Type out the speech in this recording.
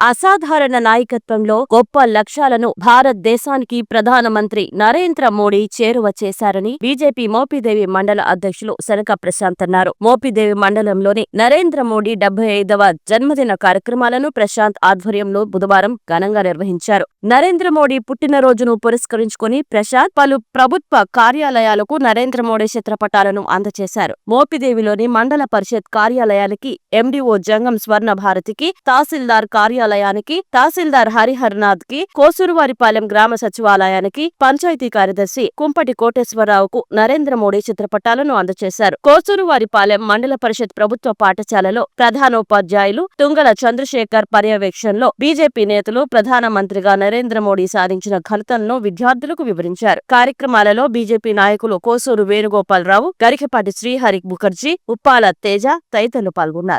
అసాధారణ నాయకత్వంలో గొప్ప లక్ష్యాలను భారతదేశానికి ప్రధానమంత్రి నరేంద్ర మోడీ చేరువ చేశారని బీజేపీ మోపిదేవి మండల అధ్యక్షులు శనక ప్రశాంత్ అన్నారు. మోపిదేవి మండలంలోని నరేంద్ర మోడీ డెబ్బై ఐదవ జన్మదిన కార్యక్రమాలను ప్రశాంత్ ఆధ్వర్యంలో బుధవారం ఘనంగా నిర్వహించారు. నరేంద్ర మోడీ పుట్టినరోజును పురస్కరించుకుని ప్రశాంత్ పలు ప్రభుత్వ కార్యాలయాలకు నరేంద్ర మోడీ చిత్రపటాలను అందజేశారు మోపిదేవిలోని మండల పరిషత్ కార్యాలయానికి ఎండీఓ జంగం స్వర్ణ భారతికి తహసీల్దార్ కార్యాలయానికి తహసీల్దార్ హరిహర్నాథ్కి కోసూరువారిపాలెం గ్రామ సచివాలయానికి పంచాయతీ కార్యదర్శి కుంపటి కోటేశ్వరరావుకు నరేంద్ర మోడీ చిత్రపటాలను అందజేశారు. కోసూరువారిపాలెం మండల పరిషత్ ప్రభుత్వ పాఠశాలలో ప్రధానోపాధ్యాయులు తుంగల చంద్రశేఖర్ పర్యవేక్షణలో బీజేపీ నేతలు ప్రధానమంత్రిగా నరేంద్ర మోడీ సాధించిన ఘనతలను విద్యార్థులకు వివరించారు. కార్యక్రమాలలో బీజేపీ నాయకులు కోసూరు వేణుగోపాలరావు గరికపాటి శ్రీహరి ముఖర్జీ ఉప్పాల తేజ తదితరులు పాల్గొన్నారు.